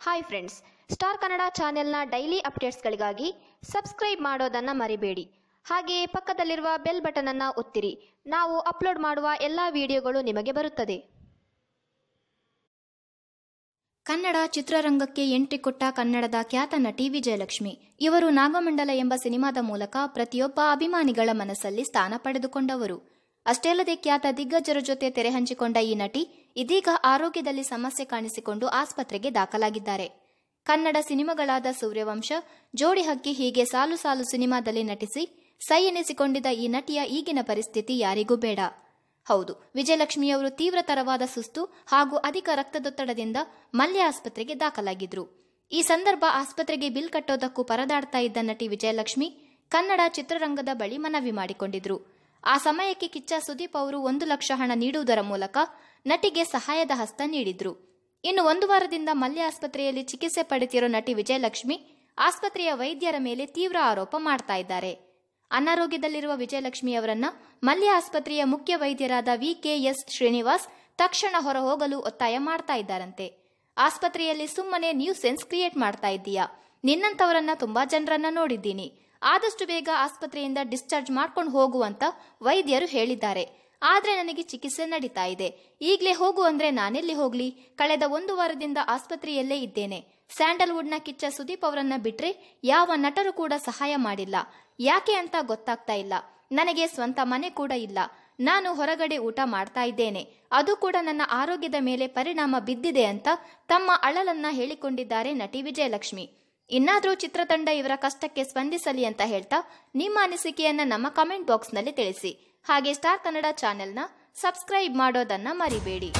Hi friends star Kannada ಚಾನೆಲ್ನ daily ಅಪ್ಡೇಟ್ಸ್ಗಳಿಗಾಗಿ subscribe ಮಾಡೋದನ್ನು ಮರಿಬೇಡಿ. ಹಾಗೆಯೇ ಪಕ್ಕದಲ್ಲಿರುವ ಬೆಲ್ ಬಟನನ್ನು ಒತ್ತಿರಿ. ನಾವು ಅಪ್ಲೋಡ್ ಮಾಡುವ ಎಲ್ಲ ವಿಡಿಯೋಗಳು ನಿಮಗೆ ಬರುತ್ತದೆ. ಕನ್ನಡ ಚಿತ್ರರಂಗಕ್ಕೆ ಎಂಟ್ರಿ ಕೊಟ್ಟ ಕನ್ನಡದ ಖ್ಯಾತ ನಟಿ ವಿಜಯಲಕ್ಷ್ಮಿ, ಇವರು ನಾಗಮಂಡಲ ಎಂಬ ಸಿನಿಮಾದ ಮೂಲಕ ಪ್ರತಿಯೊಬ್ಬ ಅಭಿಮಾನಿಗಳ ಮನಸ್ಸಲ್ಲಿ ಸ್ಥಾನ ಪಡೆದುಕೊಂಡವರು. ಅಷ್ಟೇ ಅಲ್ಲದೆ ಖ್ಯಾತ ದಿಗ್ಗಜರ ಜೊತೆ ತೆರೆ ಹಂಚಿಕೊಂಡ ಈ ನಟಿ ಇದೀಗ ಆರೋಗ್ಯದಲ್ಲಿ ಸಮಸ್ಯೆ ಕಾಣಿಸಿಕೊಂಡು ಆಸ್ಪತ್ರೆಗೆ ದಾಖಲಾಗಿದ್ದಾರೆ. ಕನ್ನಡ ಸಿನಿಮಾಗಳಾದ ಸೂರ್ಯವಂಶ, ಜೋಡಿ ಹಕ್ಕಿ ಹೀಗೆ ಸಾಲು ಸಾಲು ಸಿನಿಮಾದಲ್ಲಿ ನಟಿಸಿ ಸೈ ಎನಿಸಿಕೊಂಡಿದ್ದ ಈ ನಟಿಯ ಈಗಿನ ಪರಿಸ್ಥಿತಿ ಯಾರಿಗೂ ಬೇಡ. ಹೌದು, ವಿಜಯಲಕ್ಷ್ಮಿಯವರು ತೀವ್ರತರವಾದ ಸುಸ್ತು ಹಾಗೂ ಅಧಿಕ ರಕ್ತದೊತ್ತಡದಿಂದ ಮಲ್ಯ ಆಸ್ಪತ್ರೆಗೆ ದಾಖಲಾಗಿದ್ರು. ಈ ಸಂದರ್ಭ ಆಸ್ಪತ್ರೆಗೆ ಬಿಲ್ ಕಟ್ಟೋದಕ್ಕೂ ಪರದಾಡ್ತಾ ಇದ್ದ ನಟಿ ವಿಜಯಲಕ್ಷ್ಮಿ ಕನ್ನಡ ಚಿತ್ರರಂಗದ ಬಳಿ ಮನವಿ ಮಾಡಿಕೊಂಡಿದ್ರು. ಆ ಸಮಯಕ್ಕೆ ಕಿಚ್ಚ ಸುದೀಪ್ ಅವರು ಒಂದು ಲಕ್ಷ ಹಣ ನೀಡುವುದರ ಮೂಲಕ ನಟಿಗೆ ಸಹಾಯದ ಹಸ್ತ ನೀಡಿದ್ರು. ಇನ್ನು ಒಂದು ವಾರದಿಂದ ಮಲ್ಯ ಆಸ್ಪತ್ರೆಯಲ್ಲಿ ಚಿಕಿತ್ಸೆ ಪಡೆದಿರೋ ನಟಿ ವಿಜಯಲಕ್ಷ್ಮಿ ಆಸ್ಪತ್ರೆಯ ವೈದ್ಯರ ಮೇಲೆ ತೀವ್ರ ಆರೋಪ ಮಾಡ್ತಾ ಇದ್ದಾರೆ. ಅನಾರೋಗ್ಯದಲ್ಲಿರುವ ವಿಜಯಲಕ್ಷ್ಮಿ ಅವರನ್ನ ಮಲ್ಯ ಆಸ್ಪತ್ರೆಯ ಮುಖ್ಯ ವೈದ್ಯರಾದ ವಿ ಕೆ ಎಸ್ ಶ್ರೀನಿವಾಸ್ ತಕ್ಷಣ ಹೊರ ಹೋಗಲು ಒತ್ತಾಯ ಮಾಡ್ತಾ ಇದ್ದಾರಂತೆ. ಆಸ್ಪತ್ರೆಯಲ್ಲಿ ಸುಮ್ಮನೆ ನ್ಯೂ ಸೆನ್ಸ್ ಕ್ರಿಯೇಟ್ ಮಾಡ್ತಾ ಇದ್ದೀಯಾ? ನಿನ್ನಂತವರನ್ನ ತುಂಬಾ ಜನರನ್ನ ನೋಡಿದ್ದೀನಿ. ಆದಷ್ಟು ಬೇಗ ಆಸ್ಪತ್ರೆಯಿಂದ ಡಿಸ್ಚಾರ್ಜ್ ಮಾಡ್ಕೊಂಡು ಹೋಗುವಂತ ವೈದ್ಯರು ಹೇಳಿದ್ದಾರೆ. ಆದ್ರೆ ನನಗೆ ಚಿಕಿತ್ಸೆ ನಡೀತಾ ಇದೆ. ಈಗ್ಲೇ ಹೋಗು ಅಂದ್ರೆ ನಾನೆಲ್ಲಿ ಹೋಗ್ಲಿ? ಕಳೆದ ಒಂದು ವಾರದಿಂದ ಆಸ್ಪತ್ರೆಯಲ್ಲೇ ಇದ್ದೇನೆ. ಸ್ಯಾಂಡಲ್ವುಡ್ನ ಕಿಚ್ಚ ಸುದೀಪ್ ಅವರನ್ನ ಬಿಟ್ರೆ ಯಾವ ನಟರು ಕೂಡ ಸಹಾಯ ಮಾಡಿಲ್ಲ. ಯಾಕೆ ಅಂತ ಗೊತ್ತಾಗ್ತಾ ಇಲ್ಲ. ನನಗೆ ಸ್ವಂತ ಮನೆ ಕೂಡ ಇಲ್ಲ. ನಾನು ಹೊರಗಡೆ ಊಟ ಮಾಡ್ತಾ ಇದ್ದೇನೆ. ಅದು ಕೂಡ ನನ್ನ ಆರೋಗ್ಯದ ಮೇಲೆ ಪರಿಣಾಮ ಬಿದ್ದಿದೆ ಅಂತ ತಮ್ಮ ಅಳಲನ್ನ ಹೇಳಿಕೊಂಡಿದ್ದಾರೆ ನಟಿ ವಿಜಯಲಕ್ಷ್ಮಿ. ಇನ್ನಾದ್ರೂ ಚಿತ್ರತಂಡ ಇವರ ಕಷ್ಟಕ್ಕೆ ಸ್ಪಂದಿಸಲಿ ಅಂತ ಹೇಳ್ತಾ ನಿಮ್ಮ ಅನಿಸಿಕೆಯನ್ನ ನಮ್ಮ ಕಮೆಂಟ್ ಬಾಕ್ಸ್ನಲ್ಲಿ ತಿಳಿಸಿ. ಹಾಗೆ ಸ್ಟಾರ್ ಕನ್ನಡ ಚಾನೆಲ್ನ ಸಬ್ಸ್ಕ್ರೈಬ್ ಮಾಡೋದನ್ನ ಮರಿಬೇಡಿ.